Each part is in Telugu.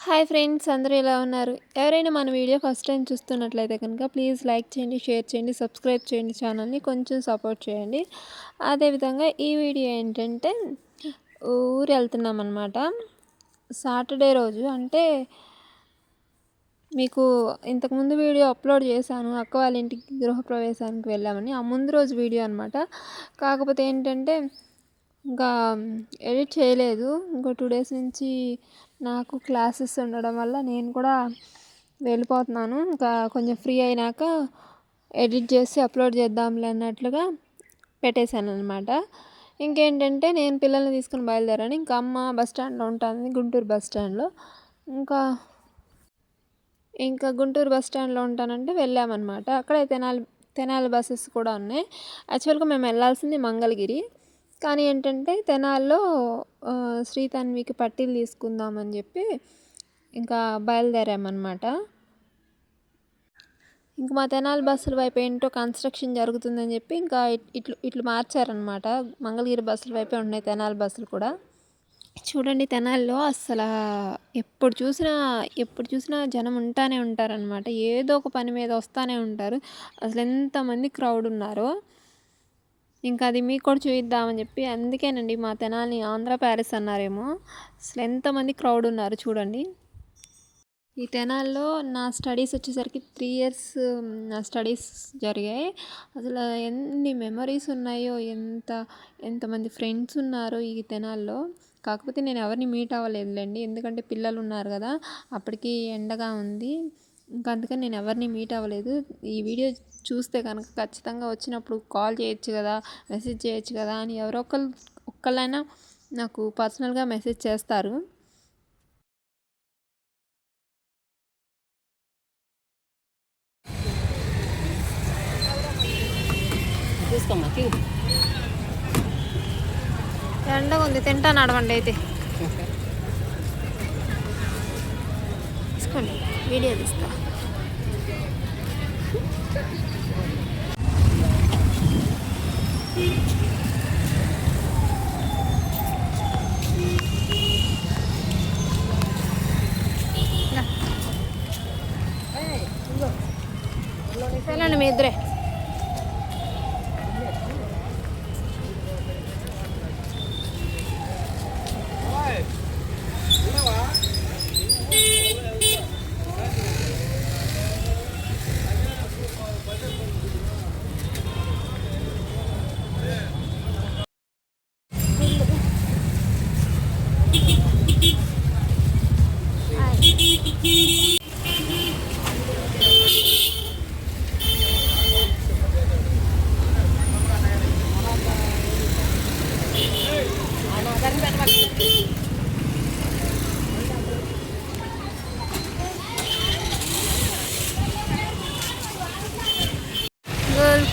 హాయ్ ఫ్రెండ్స్ అందరూ ఎలా ఉన్నారు? ఎవరైనా మన వీడియో ఫస్ట్ టైం చూస్తున్నట్లయితే కనుక ప్లీజ్ లైక్ చేయండి షేర్ చేయండి సబ్స్క్రైబ్ చేయండి ఛానల్ని కొంచెం సపోర్ట్ చేయండి. అదేవిధంగా ఈ వీడియో ఏంటంటే ఊరు వెళ్తున్నాం అనమాట సాటర్డే రోజు అంటే మీకు ఇంతకుముందు వీడియో అప్లోడ్ చేశాను అక్క వాళ్ళ ఇంటికి గృహప్రవేశానికి వెళ్ళామని. ఆ ముందు రోజు వీడియో అనమాట కాకపోతే ఏంటంటే ఇంకా ఎడిట్ చేయలేదు. ఇంకో టూ డేస్ నుంచి నాకు క్లాసెస్ ఉండడం వల్ల నేను కూడా వెళ్ళిపోతున్నాను. ఇంకా కొంచెం ఫ్రీ అయినాక ఎడిట్ చేసి అప్లోడ్ చేద్దాంలే అన్నట్లుగా పెట్టేశాను అనమాట ఇంకేంటంటే నేను పిల్లల్ని తీసుకుని బయలుదేరాను. ఇంకా అమ్మ బస్ స్టాండ్లో ఉంటుంది గుంటూరు బస్ స్టాండ్లో. ఇంకా ఇంకా గుంటూరు బస్ స్టాండ్లో ఉంటానంటే వెళ్ళామన్నమాట. అక్కడే తెనాలి తెనాలి బస్సెస్ కూడా ఉన్నాయి. యాక్చువల్గా మేము వెళ్ళాల్సింది మంగళగిరి. కానీ ఏంటంటే తెనాల్లో శ్రీ తన్వికి పట్టీలు తీసుకుందామని చెప్పి ఇంకా బయలుదేరామన్నమాట. ఇంక మా తెనాలి బస్సుల వైపు ఏంటో కన్స్ట్రక్షన్ జరుగుతుందని చెప్పి ఇంకా ఇట్లు ఇట్లు మార్చారనమాట మంగళగిరి బస్సుల వైపే ఉన్నాయి తెనాలి బస్సులు కూడా. చూడండి తెనాల్లో అసలు ఎప్పుడు చూసినా ఎప్పుడు చూసినా జనం ఉంటానే ఉంటారనమాట ఏదో ఒక పని మీద వస్తూనే ఉంటారు. అసలు ఎంతమంది క్రౌడ్ ఉన్నారో. ఇంకా అది మీకు కూడా చూపిద్దామని చెప్పి అందుకేనండి మా తెనాలి ఆంధ్ర ప్యారిస్ అన్నారేమో. అసలు ఎంతమంది క్రౌడ్ ఉన్నారు చూడండి. ఈ తెనాల్లో నా స్టడీస్ వచ్చేసరికి త్రీ ఇయర్స్ నా స్టడీస్ జరిగాయి. అసలు ఎన్ని మెమరీస్ ఉన్నాయో ఎంత ఎంతమంది ఫ్రెండ్స్ ఉన్నారో ఈ తెనాల్లో. కాకపోతే నేను ఎవరిని మీట్ అవ్వలేదులేండి. ఎందుకంటే పిల్లలు ఉన్నారు కదా అప్పటికి ఎండగా ఉంది. ఇంకా అందుకని నేను ఎవరిని మీట్ అవ్వలేదు. ఈ వీడియో చూస్తే కనుక ఖచ్చితంగా వచ్చినప్పుడు కాల్ చేయొచ్చు కదా మెసేజ్ చేయొచ్చు కదా అని ఎవరో ఒకరు ఒక్కళ్ళైనా నాకు పర్సనల్గా మెసేజ్ చేస్తారు. ఎండగా ఉంది తింటా నడవండి అయితే. తీసుకోండి. ビデオですか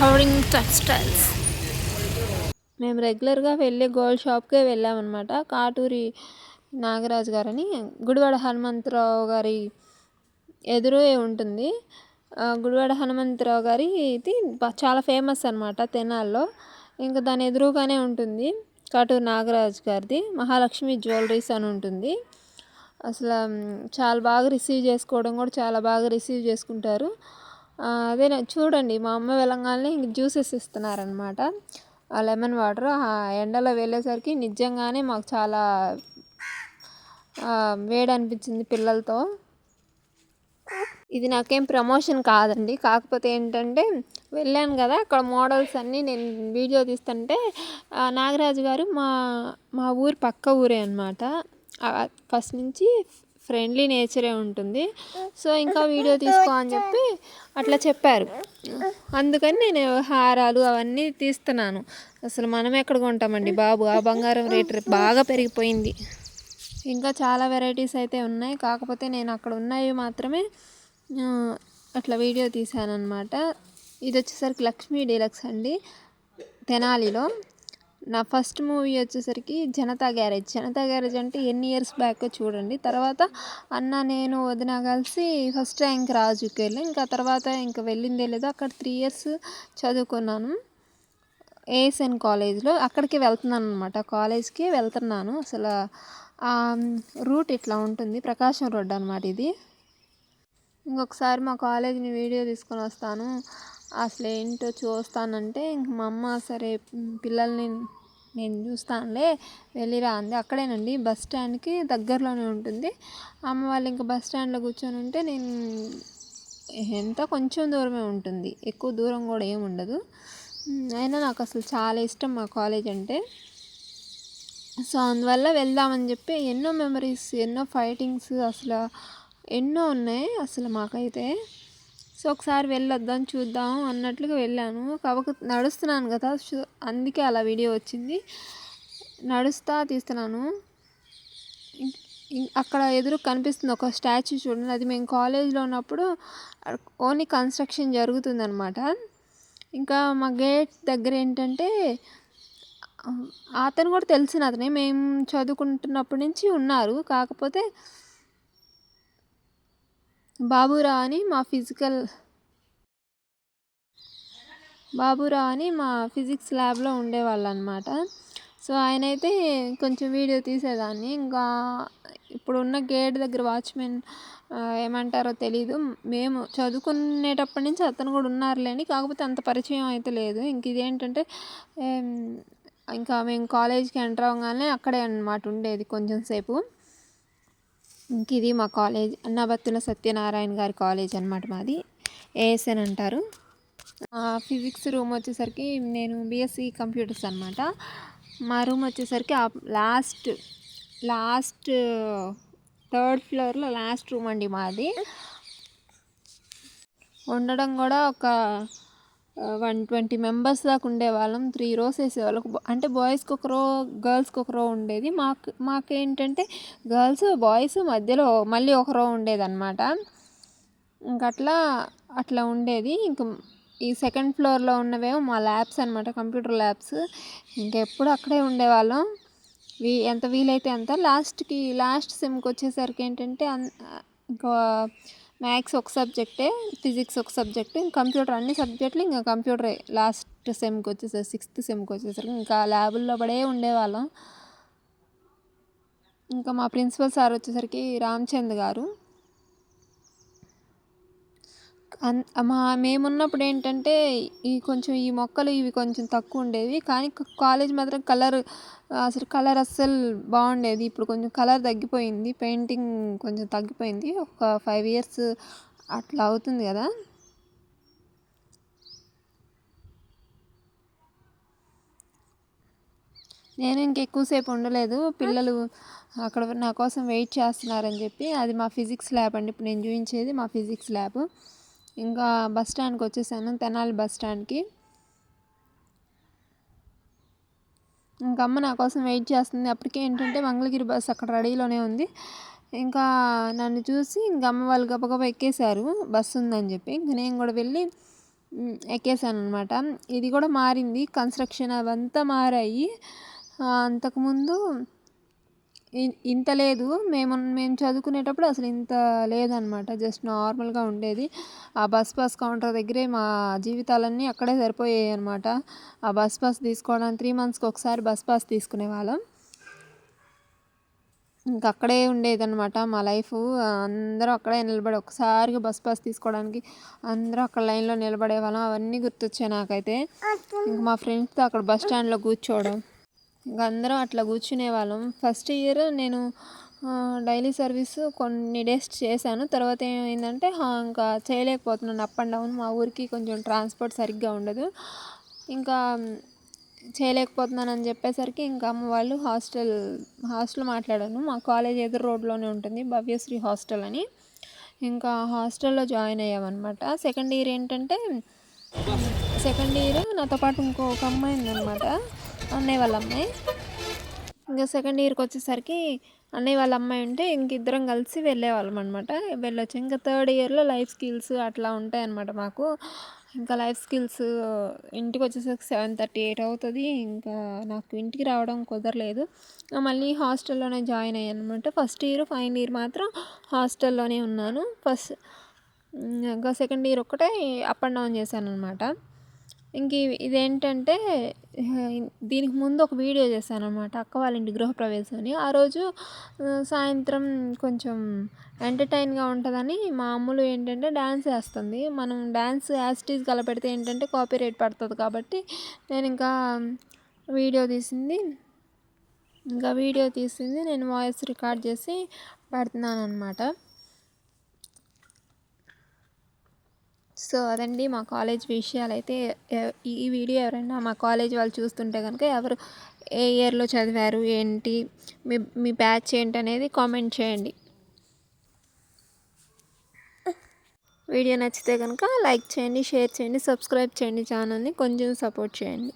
కవరింగ్ టెక్స్టైల్స్ మేము రెగ్యులర్గా వెళ్ళే గోల్డ్ షాప్కే వెళ్ళామన్నమాట. కాటూరి నాగరాజు గారని. గుడివాడ హనుమంతరావు గారి ఎదురే ఉంటుంది. గుడివాడ హనుమంతరావు గారి ఇది చాలా ఫేమస్ అనమాట తెనాల్లో. ఇంకా దాని ఎదురుగానే ఉంటుంది. కాటూరు నాగరాజు గారిది. మహాలక్ష్మి జ్యువెలరీస్ అని ఉంటుంది. అసలు చాలా బాగా రిసీవ్ చేసుకోవడం కూడా చాలా బాగా రిసీవ్ చేసుకుంటారు. అదే చూడండి మా అమ్మ వెళ్ళంగానే ఇంక జ్యూసెస్ ఇస్తున్నారనమాట లెమన్ వాటర్ ఆ ఎండలో వెళ్ళేసరికి నిజంగానే మాకు చాలా వేడి అనిపించింది పిల్లలతో. ఇది నాకేం ప్రమోషన్ కాదండి. కాకపోతే ఏంటంటే వెళ్ళాను కదా అక్కడ మోడల్స్ అన్నీ నేను వీడియో తీస్తుంటే నాగరాజు గారు మా మా ఊరు పక్క ఊరే అనమాట ఫస్ట్ నుంచి ఫ్రెండ్లీ నేచరే ఉంటుంది. సో ఇంకా వీడియో తీసుకో అని చెప్పి అట్లా చెప్పారు. అందుకని నేను హారాలు అవన్నీ తీస్తున్నాను. అసలు మనం ఎక్కడ కొంటామండి బాబు? ఆ బంగారం రేట్ బాగా పెరిగిపోయింది. ఇంకా చాలా వెరైటీస్ అయితే ఉన్నాయి. కాకపోతే నేను అక్కడ ఉన్నాయి మాత్రమే అట్లా వీడియో తీశాను ఇది వచ్చేసరికి లక్ష్మీ డీలక్స్ అండి. తెనాలిలో. నా ఫస్ట్ మూవీ వచ్చేసరికి జనతా గ్యారేజ్. జనతా గ్యారేజ్ అంటే ఎన్ని ఇయర్స్ బ్యాక్ చూడండి. తర్వాత అన్న నేను వదిన కలిసి ఫస్ట్ ర్యాంక్ రాజుకి వెళ్ళి. ఇంకా తర్వాత ఇంకా వెళ్ళిందే లేదు. అక్కడ త్రీ ఇయర్స్ చదువుకున్నాను. ఏఎస్ఎన్ కాలేజ్లో అక్కడికి వెళ్తున్నాను అనమాట కాలేజ్కి వెళ్తున్నాను. అసలు రూట్ ఇట్లా ఉంటుంది. ప్రకాశం రోడ్ అనమాట ఇది. ఇంకొకసారి మా కాలేజీని వీడియో తీసుకొని వస్తాను. అసలు ఏంటో చూస్తానంటే ఇంక మా అమ్మ సరే పిల్లల్ని నేను చూస్తానులే వెళ్ళిరా అంది. అక్కడేనండి బస్ స్టాండ్కి దగ్గరలోనే ఉంటుంది. అమ్మ వాళ్ళు ఇంకా బస్ స్టాండ్లో కూర్చొని ఉంటే నేను ఎంత కొంచెం దూరమే ఉంటుంది. ఎక్కువ దూరం కూడా ఏముండదు అయినా నాకు అసలు చాలా ఇష్టం మా కాలేజ్ అంటే. సో అందువల్ల వెళ్దామని చెప్పి ఎన్నో మెమరీస్ ఎన్నో ఫైటింగ్స్ అసలు ఎన్నో ఉన్నాయి అసలు మాకైతే. సో ఒకసారి వెళ్ళొద్దాం చూద్దాం అన్నట్లుగా వెళ్ళాను. కాకపోతే నడుస్తున్నాను కదా అందుకే అలా వీడియో వచ్చింది. నడుస్తా తీస్తున్నాను. అక్కడ ఎదురు కనిపిస్తుంది ఒక స్టాచ్యూ చూడండి. అది మేము కాలేజ్లో ఉన్నప్పుడు ఓన్లీ కన్స్ట్రక్షన్ జరుగుతుందనమాట ఇంకా మా గేట్ దగ్గర ఏంటంటే అతను కూడా తెలిసిన అతనే. మేము చదువుకుంటున్నప్పటి నుంచి ఉన్నారు. కాకపోతే బాబురా అని మా ఫిజికల్ బాబురా అని మా ఫిజిక్స్ ల్యాబ్లో ఉండేవాళ్ళు అనమాట సో ఆయన అయితే కొంచెం వీడియో తీసేదాన్ని. ఇంకా ఇప్పుడున్న గేట్ దగ్గర వాచ్మెన్ ఏమంటారో తెలీదు. మేము చదువుకునేటప్పటి నుంచి అతను కూడా ఉన్నారులేండి. కాకపోతే అంత పరిచయం అయితే లేదు. ఇంక ఇదేంటంటే ఇంకా మేము కాలేజ్కి ఎంటర్ అవ్వగానే అక్కడే అనమాట ఉండేది కొంచెం సేపు. ఇంక ఇది మా కాలేజ్ అన్నాభత్తుల సత్యనారాయణ గారి కాలేజ్ అనమాట మాది. ఏఎస్ఎన్ అంటారు. ఫిజిక్స్ రూమ్ వచ్చేసరికి నేను బీఎస్సీ కంప్యూటర్స్ అనమాట మా రూమ్ వచ్చేసరికి లాస్ట్ లాస్ట్ థర్డ్ ఫ్లోర్లో లాస్ట్ రూమ్ అండి మాది. ఉండడం కూడా ఒక వన్ ట్వంటీ మెంబర్స్ దాకా ఉండేవాళ్ళం. త్రీ రోస్ వేసేవాళ్ళం. అంటే బాయ్స్కి ఒక రో గర్ల్స్కి ఒక రో ఉండేది. మాకు మాకేంటంటే గర్ల్స్ బాయ్స్ మధ్యలో మళ్ళీ ఒక రో ఉండేదన్నమాట. ఇంక అట్లా అట్లా ఉండేది. ఇంక ఈ సెకండ్ ఫ్లోర్లో ఉన్నవేమో మా ల్యాబ్స్ అనమాట కంప్యూటర్ ల్యాబ్స్. ఇంకెప్పుడు అక్కడే ఉండేవాళ్ళం. వీ ఎంత వీలైతే అంత. లాస్ట్కి లాస్ట్ సెమ్కి వచ్చేసరికి ఏంటంటే ఇంకా మ్యాథ్స్ ఒక సబ్జెక్టే ఫిజిక్స్ ఒక సబ్జెక్ట్ ఇంకా కంప్యూటర్ అన్ని సబ్జెక్టులు ఇంకా కంప్యూటరే. లాస్ట్ సెమ్కి వచ్చేసరికి సిక్స్త్ సెమ్కి వచ్చేసరికి ఇంకా ల్యాబుల్లో పడే ఉండేవాళ్ళం. ఇంకా మా ప్రిన్సిపల్ సార్ వచ్చేసరికి రామచంద్ గారు. మా మేమున్నప్పుడు ఏంటంటే ఈ కొంచెం ఈ మొక్కలు ఇవి కొంచెం తక్కువ ఉండేవి. కానీ కాలేజ్ మాత్రం కలర్ అసలు కలర్ అస్సలు బాగుండేది. ఇప్పుడు కొంచెం కలర్ తగ్గిపోయింది. పెయింటింగ్ కొంచెం తగ్గిపోయింది. ఒక ఫైవ్ ఇయర్స్ అట్లా అవుతుంది కదా. నేను ఇంకెక్కువసేపు ఉండలేదు. పిల్లలు అక్కడ నా కోసం వెయిట్ చేస్తున్నారని చెప్పి అది మా ఫిజిక్స్ ల్యాబ్ అండి. ఇప్పుడు నేను చూపించేది మా ఫిజిక్స్ ల్యాబ్. ఇంకా బస్ స్టాండ్కి వచ్చేసాను తెనాలి బస్ స్టాండ్కి. ఇంకా అమ్మ నా కోసం వెయిట్ చేస్తుంది. అప్పటికే ఏంటంటే మంగళగిరి బస్ అక్కడ రెడీలోనే ఉంది. ఇంకా నన్ను చూసి ఇంక అమ్మ వాళ్ళు గబగబ ఎక్కేశారు. బస్సు ఉందని చెప్పి ఇంకా నేను కూడా వెళ్ళి ఎక్కేసాను అనమాట ఇది కూడా మారింది. కన్స్ట్రక్షన్ అవంతా మారాయి. అంతకుముందు ఇంత లేదు. మేము మేము చదువుకునేటప్పుడు అసలు ఇంత లేదనమాట. జస్ట్ నార్మల్గా ఉండేది. ఆ బస్ పాస్ కౌంటర్ దగ్గరే మా జీవితాలన్నీ అక్కడే సరిపోయాయి అనమాట ఆ బస్ పాస్ తీసుకోవడానికి త్రీ మంత్స్కి ఒకసారి బస్ పాస్ తీసుకునే వాళ్ళం ఇంక అక్కడే ఉండేదన్నమాట మా లైఫ్. అందరూ అక్కడే నిలబడి ఒకసారిగా బస్ పాస్ తీసుకోవడానికి అందరూ అక్కడ లైన్లో నిలబడే వాళ్ళం అవన్నీ గుర్తొచ్చాయి నాకైతే. ఇంక మా ఫ్రెండ్స్తో అక్కడ బస్ స్టాండ్లో కూర్చోవడం. ఇంకా అందరం అట్లా కూర్చునే వాళ్ళం. ఫస్ట్ ఇయర్ నేను డైలీ సర్వీస్ కొన్ని డేస్ చేశాను. తర్వాత ఏమైందంటే ఇంకా చేయలేకపోతున్నాను. అప్ అండ్ డౌన్ మా ఊరికి కొంచెం ట్రాన్స్పోర్ట్ సరిగ్గా ఉండదు. ఇంకా చేయలేకపోతున్నాను అని చెప్పేసరికి ఇంకా అమ్మ వాళ్ళు హాస్టల్ హాస్టల్ మాట్లాడాను మా కాలేజ్ ఎదురు రోడ్లోనే ఉంటుంది. భవ్యశ్రీ హాస్టల్ అని. ఇంకా హాస్టల్లో జాయిన్ అయ్యామన్నమాట. సెకండ్ ఇయర్ ఏంటంటే సెకండ్ ఇయర్ నాతో పాటు ఇంకొక అమ్మాయి ఉందన్నమాట. అన్నయ్య వాళ్ళ అమ్మాయి ఇంకా సెకండ్ ఇయర్కి వచ్చేసరికి అన్నయ్య వాళ్ళ అమ్మాయి ఉంటే ఇంక ఇద్దరం కలిసి వెళ్ళేవాళ్ళం అనమాట వెళ్ళొచ్చు. ఇంకా థర్డ్ ఇయర్లో లైఫ్ స్కిల్స్ అట్లా ఉంటాయి అనమాట మాకు. ఇంకా లైఫ్ స్కిల్స్ ఇంటికి వచ్చేసరికి సెవెన్ థర్టీ ఎయిట్ అవుతుంది. ఇంకా నాకు ఇంటికి రావడం కుదరలేదు. మళ్ళీ హాస్టల్లోనే జాయిన్ అయ్యాను అనమాట ఫస్ట్ ఇయర్ ఫైనల్ ఇయర్ మాత్రం హాస్టల్లోనే ఉన్నాను. ఫస్ట్ ఇంకా సెకండ్ ఇయర్ ఒక్కటే అప్ అండ్ డౌన్ చేశాను అనమాట ఇంక ఇదేంటంటే దీనికి ముందు ఒక వీడియో చేశాను అనమాట అక్క వాళ్ళ ఇంటి గృహప్రవేశం అని ఆ రోజు సాయంత్రం కొంచెం ఎంటర్టైన్గా ఉంటుందని మా అమ్ములు ఏంటంటే డ్యాన్స్ వేస్తుంది మనం డ్యాన్స్ యాస్టీస్ కలపెడితే ఏంటంటే కాపీ రేట్ పడుతుంది కాబట్టి నేను ఇంకా వీడియో తీసింది. ఇంకా వీడియో తీసింది నేను వాయిస్ రికార్డ్ చేసి పెడుతున్నాను అనమాట సో అదండి మా కాలేజ్ విషయాలు అయితే ఈ వీడియో ఎవరైనా మా కాలేజ్ వాళ్ళు చూస్తుంటే కనుక ఎవరు ఏ ఇయర్లో చదివారు ఏంటి మీ మీ బ్యాచ్ ఏంటి అనేది కామెంట్ చేయండి. వీడియో నచ్చితే కనుక లైక్ చేయండి షేర్ చేయండి సబ్స్క్రైబ్ చేయండి ఛానల్ని కొంచెం సపోర్ట్ చేయండి.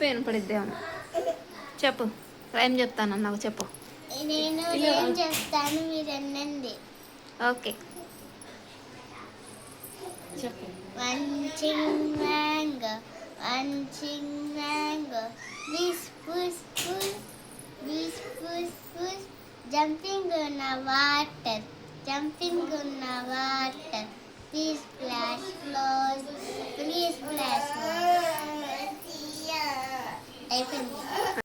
ఏడిపోయిన పడిద్దేమో చెప్పు ఏం చెప్తాను నాకు చెప్పు. నేను ఏం చేస్తాను మీరు అన్నండి ఓకే. చెప్పు. Munching mango munching mango jumping ఉన్న వాటర్ జంపింగ్ ఉన్న water please flows please splash అయిపోయింది.